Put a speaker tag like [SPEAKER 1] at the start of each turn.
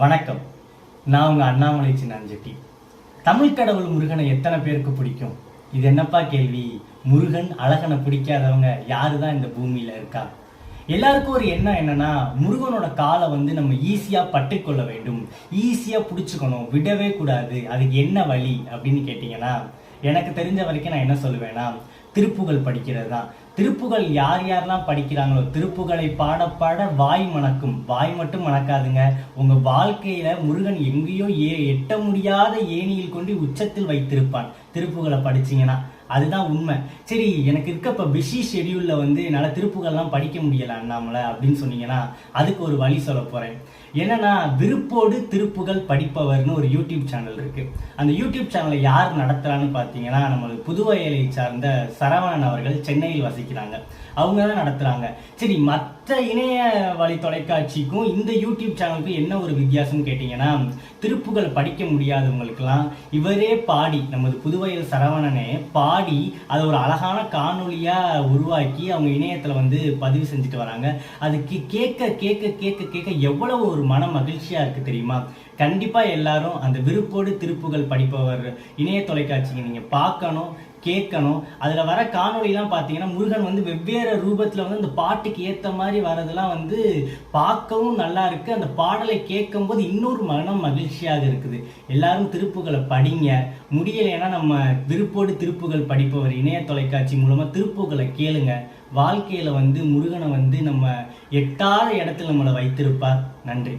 [SPEAKER 1] வணக்கம். நான் உங்கள் அண்ணாமலை சின்னாஞ்செட்டி. தமிழ் கடவுள் முருகனை எத்தனை பேருக்கு பிடிக்கும்? இது என்னப்பா கேள்வி? முருகன் அழகனை பிடிக்காதவங்க யாரு தான் இந்த பூமியில் இருக்கா? எல்லாருக்கும் ஒரு எண்ணம் என்னன்னா முருகனோட காலை வந்து நம்ம ஈஸியாக பட்டுக்கொள்ள வேண்டும். ஈஸியாக பிடிச்சிக்கணும். விடவே கூடாது. அதுக்கு என்ன வழி அப்படின்னு கேட்டிங்கன்னா எனக்கு தெரிஞ்ச வரைக்கும் நான் என்ன சொல்லுவேன்னா திருப்புகள் படிக்கிறது தான் திருப்புகள் யார் யாரெல்லாம் படிக்கிறாங்களோ திருப்புகளை பாட பாட வாய் மணக்கும். வாய் மட்டும் மணக்காதுங்க. உங்க வாழ்க்கையில முருகன் எங்கேயோ ஏ எட்ட முடியாத ஏணியில் கொண்டு உச்சத்தில் வைத்திருப்பான். திருப்புகளை படிச்சீங்கன்னா அதுதான் உண்மை. சரி எனக்கு இருக்க இப்போ பிஸி ஷெடியூலில் வந்து என்னால் திருப்புகள்லாம் படிக்க முடியல அண்ணாமலை அப்படின்னு சொன்னீங்கன்னா அதுக்கு ஒரு வழி சொல்ல போகிறேன் என்னன்னா விருப்போடு திருப்புகள் படிப்பவர்னு ஒரு யூடியூப் சேனல் இருக்கு. அந்த யூடியூப் சேனலை யார் நடத்துறான்னு பார்த்தீங்கன்னா நம்ம புதுவையலை சார்ந்த சரவணன் அவர்கள் சென்னையில் வசிக்கிறாங்க. அவங்க தான் நடத்துறாங்க. சரி மற்ற இணைய வழி தொலைக்காட்சிக்கும் இந்த யூடியூப் சேனலுக்கும் என்ன ஒரு வித்தியாசம்னு கேட்டிங்கன்னா திருப்புகள் படிக்க முடியாதவங்களுக்கெல்லாம் இவரே பாடி நமது புதுவையில் சரவணனே பாடி அதை ஒரு அழகான காணொளியா உருவாக்கி அவங்க இணையத்துல வந்து பதிவு செஞ்சுட்டு வராங்க. அதுக்கு கேட்க கேட்க கேட்க கேட்க எவ்வளவு ஒரு மன மகிழ்ச்சியா இருக்கு தெரியுமா? கண்டிப்பா எல்லாரும் அந்த விருப்போடு திருப்புகள் படிப்பவர் இணைய தொலைக்காட்சியை நீங்க பார்க்கணும். கேட்கணும். அதில் வர காணொலியெலாம் பார்த்தீங்கன்னா முருகன் வந்து வெவ்வேறு ரூபத்தில் வந்து அந்த பாட்டுக்கு ஏற்ற மாதிரி வரதெல்லாம் வந்து பார்க்கவும் நல்லா இருக்குது அந்த பாடலை கேட்கும்போது இன்னொரு மனம் மகிழ்ச்சியாக இருக்குது. எல்லாரும் திருப்புகளை படிங்க. முடியலைன்னா நம்ம விருப்போடு திருப்புகள் படிப்பவர் இணைய தொலைக்காட்சி மூலமாக திருப்புகளை கேளுங்க. வாழ்க்கையில் வந்து முருகனை வந்து நம்ம எட்டாத இடத்துல நம்மளை வைத்திருப்பார். நன்றி.